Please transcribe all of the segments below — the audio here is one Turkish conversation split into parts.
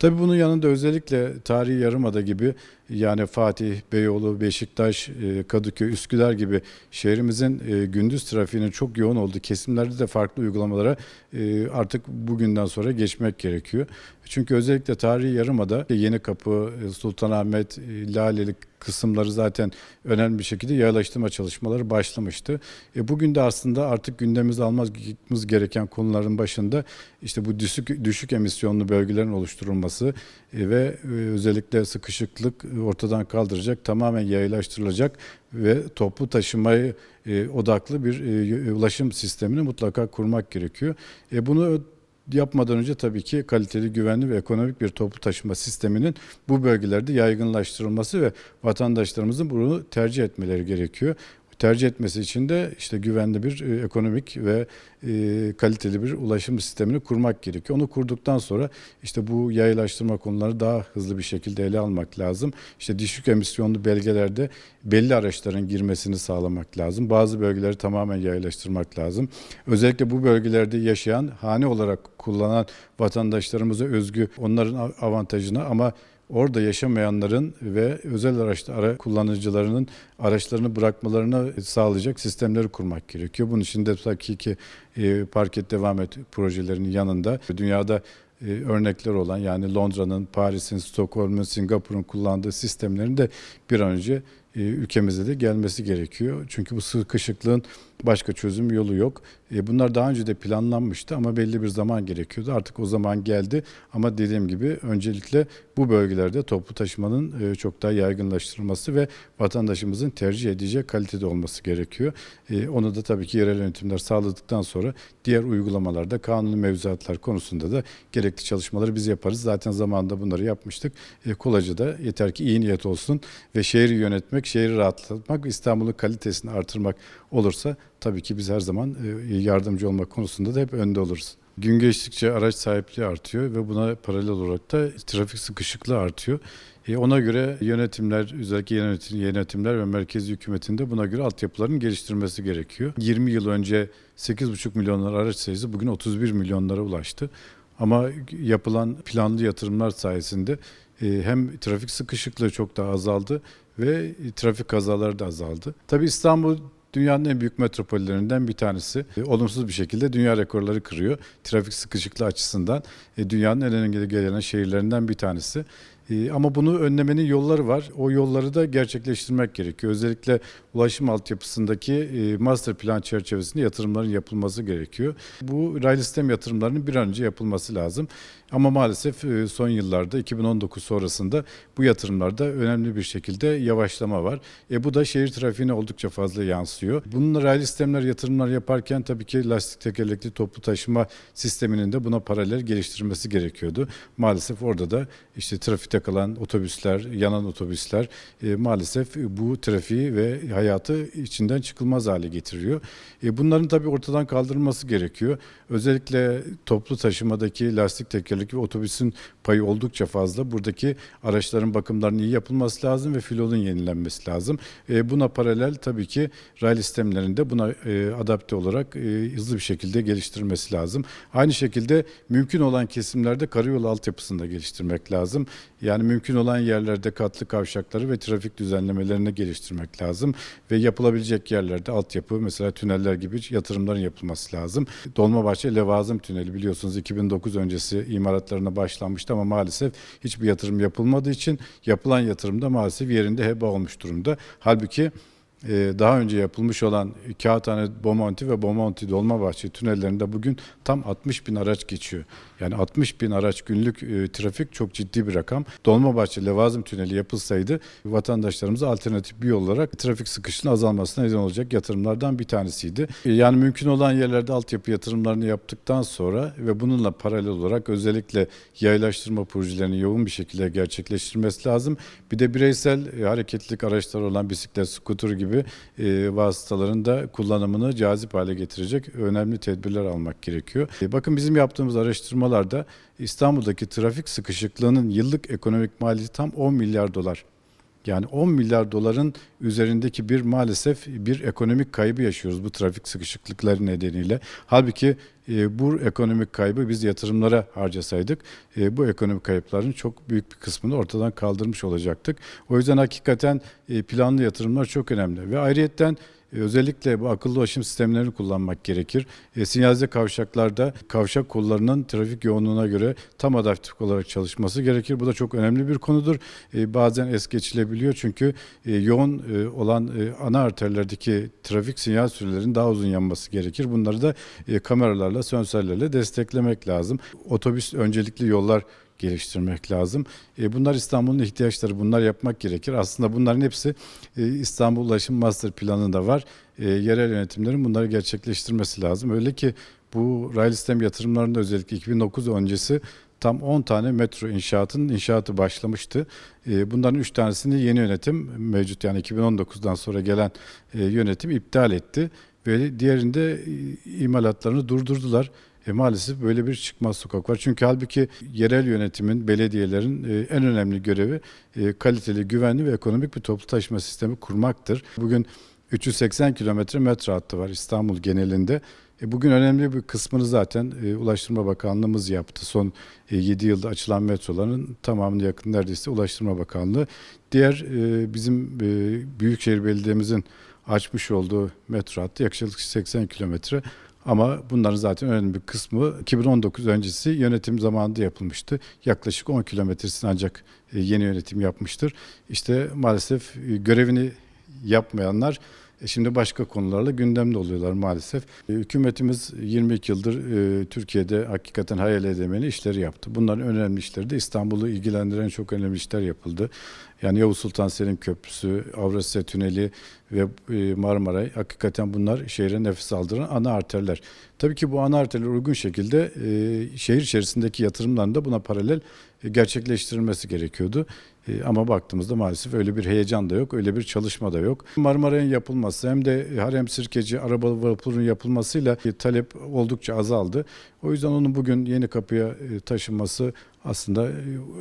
Tabii bunun yanında özellikle tarihi yarımada gibi yani Fatih, Beyoğlu, Beşiktaş, e, Kadıköy, Üsküdar gibi şehrimizin e, gündüz trafiğinin çok yoğun olduğu kesimlerde de farklı uygulamalara e, artık bugünden sonra geçmek gerekiyor. Çünkü özellikle tarihi yarımada Yeni Kapı, Sultanahmet, Laleli kısımları zaten önemli bir şekilde yayalaştırma çalışmaları başlamıştı. E, bugün de aslında artık gündemimize almamız gereken konuların başında işte bu düşük, düşük emisyonlu bölgelerin oluşturulması ve e, özellikle sıkışıklık ortadan kaldıracak, tamamen yayalaştırılacak ve toplu taşımayı e, odaklı bir e, ulaşım sistemini mutlaka kurmak gerekiyor. E, bunu yapmadan önce tabii ki kaliteli, güvenli ve ekonomik bir toplu taşıma sisteminin bu bölgelerde yaygınlaştırılması ve vatandaşlarımızın bunu tercih etmeleri gerekiyor. Tercih etmesi için de işte güvenli bir e, ekonomik ve e, kaliteli bir ulaşım sistemini kurmak gerekiyor. Onu kurduktan sonra işte bu yayilaştırma konuları daha hızlı bir şekilde ele almak lazım. İşte düşük emisyonlu belgelerde belli araçların girmesini sağlamak lazım. Bazı bölgeleri tamamen yayilaştırmak lazım. Özellikle bu bölgelerde yaşayan, hane olarak kullanan vatandaşlarımıza özgü onların avantajına ama orada yaşamayanların ve özel araçta ara kullanıcılarının araçlarını bırakmalarını sağlayacak sistemleri kurmak gerekiyor. Bunun için de tabii ki e, Park et devam et projelerinin yanında dünyada e, örnekler olan yani Londra'nın, Paris'in, Stockholm'un, Singapur'un kullandığı sistemlerin de bir an önce e, ülkemize de gelmesi gerekiyor. Çünkü bu sıkışıklığın başka çözüm yolu yok. E, bunlar daha önce de planlanmıştı ama belli bir zaman gerekiyordu. Artık o zaman geldi ama dediğim gibi öncelikle bu bölgelerde toplu taşımanın e, çok daha yaygınlaştırılması ve vatandaşımızın tercih edeceği kalitede olması gerekiyor. E, onu da tabii ki yerel yönetimler sağladıktan sonra diğer uygulamalarda kanuni mevzuatlar konusunda da gerekli çalışmaları biz yaparız. Zaten zamanında bunları yapmıştık. E, kolayca da yeter ki iyi niyet olsun ve şehri yönetmek, şehri rahatlatmak, İstanbul'un kalitesini artırmak olursa tabii ki biz her zaman e, yardımcı olmak konusunda da hep önde oluruz. Gün geçtikçe araç sahipliği artıyor ve buna paralel olarak da trafik sıkışıklığı artıyor. E ona göre yönetimler, özellikle yönetim, yönetimler ve merkezi hükümetinde buna göre altyapıların geliştirmesi gerekiyor. 20 yıl önce 8,5 milyonlar araç sayısı bugün 31 milyonlara ulaştı. Ama yapılan planlı yatırımlar sayesinde e, hem trafik sıkışıklığı çok daha azaldı ve trafik kazaları da azaldı. Tabii İstanbul Dünyanın en büyük metropollerinden bir tanesi. E, olumsuz bir şekilde dünya rekorları kırıyor. Trafik sıkışıklığı açısından e, dünyanın en önemli gelen şehirlerinden bir tanesi. E, ama bunu önlemenin yolları var. O yolları da gerçekleştirmek gerekiyor. Özellikle ulaşım altyapısındaki e, master plan çerçevesinde yatırımların yapılması gerekiyor. Bu raylı sistem yatırımlarının bir an önce yapılması lazım. Ama maalesef e, son yıllarda 2019 sonrasında bu yatırımlarda önemli bir şekilde yavaşlama var. E, bu da şehir trafiğine oldukça fazla yansıyor. Bunun raylı sistemler yatırımlar yaparken tabii ki lastik tekerlekli toplu taşıma sisteminin de buna paralel geliştirilmesi gerekiyordu. Maalesef orada da işte trafikte kalan otobüsler, yanan otobüsler e, maalesef bu trafiği ve hayatı içinden çıkılmaz hale getiriyor. E, bunların tabii ortadan kaldırılması gerekiyor. Özellikle toplu taşımadaki lastik tekerlekli ve otobüsün payı oldukça fazla. Buradaki araçların bakımlarının iyi yapılması lazım ve filonun yenilenmesi lazım. E, buna paralel tabii ki raylı sistemlerinde buna e, adapte olarak e, hızlı bir şekilde geliştirilmesi lazım. Aynı şekilde mümkün olan kesimlerde karayolu altyapısını da geliştirmek lazım. Yani mümkün olan yerlerde katlı kavşakları ve trafik düzenlemelerini geliştirmek lazım ve yapılabilecek yerlerde altyapı mesela tüneller gibi yatırımların yapılması lazım. Dolmabahçe Levazım Tüneli biliyorsunuz 2009 öncesi imaratlarına başlanmıştı ama maalesef hiçbir yatırım yapılmadığı için yapılan yatırım da maalesef yerinde heba olmuş durumda. Halbuki daha önce yapılmış olan Kağıthane, Bomonti ve Bomonti Dolmabahçe tünellerinde bugün tam 60 bin araç geçiyor. Yani 60 bin araç günlük e, trafik çok ciddi bir rakam. Dolmabahçe Levazım Tüneli yapılsaydı vatandaşlarımıza alternatif bir yol olarak trafik sıkışının azalmasına neden olacak yatırımlardan bir tanesiydi. E, yani mümkün olan yerlerde altyapı yatırımlarını yaptıktan sonra ve bununla paralel olarak özellikle yaylaştırma projelerini yoğun bir şekilde gerçekleştirmesi lazım. Bir de bireysel e, hareketlilik araçları olan bisiklet, skuter gibi gibi e, vasıtaların da kullanımını cazip hale getirecek önemli tedbirler almak gerekiyor. E, bakın bizim yaptığımız araştırmalarda İstanbul'daki trafik sıkışıklığının yıllık ekonomik maliyeti tam 10 milyar dolar. Yani 10 milyar doların üzerindeki bir maalesef bir ekonomik kaybı yaşıyoruz bu trafik sıkışıklıkları nedeniyle. Halbuki e, bu ekonomik kaybı biz yatırımlara harcasaydık e, bu ekonomik kayıpların çok büyük bir kısmını ortadan kaldırmış olacaktık. O yüzden hakikaten e, planlı yatırımlar çok önemli ve ayrıyetten Özellikle bu akıllı ulaşım sistemlerini kullanmak gerekir. E, sinyalize kavşaklarda kavşak kollarının trafik yoğunluğuna göre tam adaptif olarak çalışması gerekir. Bu da çok önemli bir konudur. E, bazen es geçilebiliyor çünkü e, yoğun e, olan e, ana arterlerdeki trafik sinyal sürelerinin daha uzun yanması gerekir. Bunları da e, kameralarla, sensörlerle desteklemek lazım. Otobüs öncelikli yollar geliştirmek lazım. E, bunlar İstanbul'un ihtiyaçları, bunlar yapmak gerekir. Aslında bunların hepsi e, İstanbul Ulaşım Master Planı'nda var. E, yerel yönetimlerin bunları gerçekleştirmesi lazım. Öyle ki bu raylı sistem yatırımlarında özellikle 2009 öncesi tam 10 tane metro inşaatının inşaatı başlamıştı. E, bunların 3 tanesini yeni yönetim mevcut yani 2019'dan sonra gelen e, yönetim iptal etti ve diğerinde e, imalatlarını durdurdular. E maalesef böyle bir çıkmaz sokak var. Çünkü halbuki yerel yönetimin, belediyelerin e, en önemli görevi e, kaliteli, güvenli ve ekonomik bir toplu taşıma sistemi kurmaktır. Bugün 380 kilometre metro hattı var İstanbul genelinde. E, bugün önemli bir kısmını zaten e, Ulaştırma Bakanlığımız yaptı. Son e, 7 yılda açılan metroların tamamını yakın neredeyse Ulaştırma Bakanlığı. Diğer e, bizim e, Büyükşehir Belediye'mizin açmış olduğu metro hattı yaklaşık 80 kilometre. Ama bunların zaten önemli bir kısmı 2019 öncesi yönetim zamanında yapılmıştı. Yaklaşık 10 kilometresini ancak e, yeni yönetim yapmıştır. İşte maalesef e, görevini yapmayanlar şimdi başka konularla gündemde oluyorlar maalesef. E, Hükümetimiz 22 yıldır e, Türkiye'de hakikaten hayal edemeyeni işleri yaptı. Bunların önemli işleri de İstanbul'u ilgilendiren çok önemli işler yapıldı. Yani Yavuz Sultan Selim Köprüsü, Avrasya Tüneli ve e, Marmaray hakikaten bunlar şehre nefes aldıran ana arterler. Tabii ki bu ana arterler uygun şekilde e, şehir içerisindeki yatırımların da buna paralel e, gerçekleştirilmesi gerekiyordu. E, ama baktığımızda maalesef öyle bir heyecan da yok, öyle bir çalışma da yok. Marmaray'ın yapılması hem de Harem Sirkeci arabalı vapurun yapılmasıyla talep oldukça azaldı. O yüzden onun bugün yeni kapıya e, taşınması aslında e,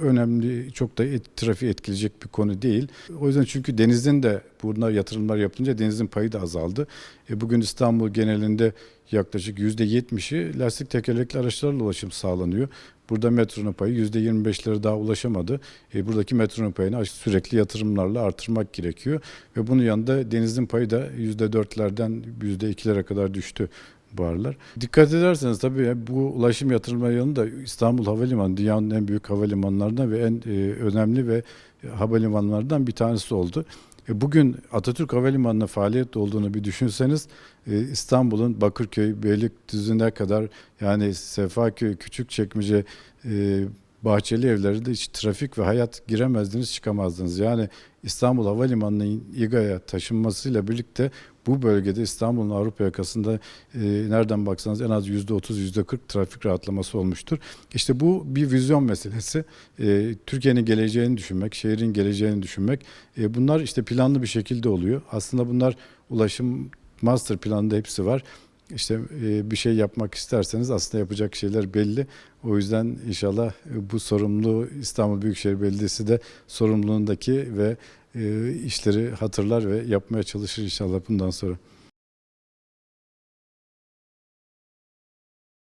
önemli, çok da et, trafiği etkileyecek bir konu değil. O yüzden çünkü denizin de buna yatırımlar yapılınca denizin payı da azaldı. E, bugün İstanbul genelinde yaklaşık %70'i lastik tekerlekli araçlarla ulaşım sağlanıyor. Burada metronun payı %25'lere daha ulaşamadı. E, buradaki metronun payını sürekli yatırımlarla artırmak gerekiyor. Ve bunun yanında denizin payı da %4'lerden %2'lere kadar düştü bu aralar. Dikkat ederseniz tabii bu ulaşım yatırımları yanında İstanbul Havalimanı dünyanın en büyük havalimanlarından ve en e, önemli ve havalimanlarından bir tanesi oldu. E, bugün Atatürk Havalimanı'na faaliyet olduğunu bir düşünseniz e, İstanbul'un Bakırköy, Beylikdüzü'ne kadar yani Sefaköy, Küçükçekmece, e, Bahçeli evlerde hiç trafik ve hayat giremezdiniz, çıkamazdınız. Yani İstanbul Havalimanı'nın İGA'ya taşınmasıyla birlikte bu bölgede İstanbul'un Avrupa yakasında e, nereden baksanız en az %30, %40 trafik rahatlaması olmuştur. İşte bu bir vizyon meselesi. E, Türkiye'nin geleceğini düşünmek, şehrin geleceğini düşünmek. E, bunlar işte planlı bir şekilde oluyor. Aslında bunlar ulaşım master planında hepsi var. İşte e, bir şey yapmak isterseniz aslında yapacak şeyler belli. O yüzden inşallah e, bu sorumlu İstanbul Büyükşehir Belediyesi de sorumluluğundaki ve işleri hatırlar ve yapmaya çalışır inşallah bundan sonra.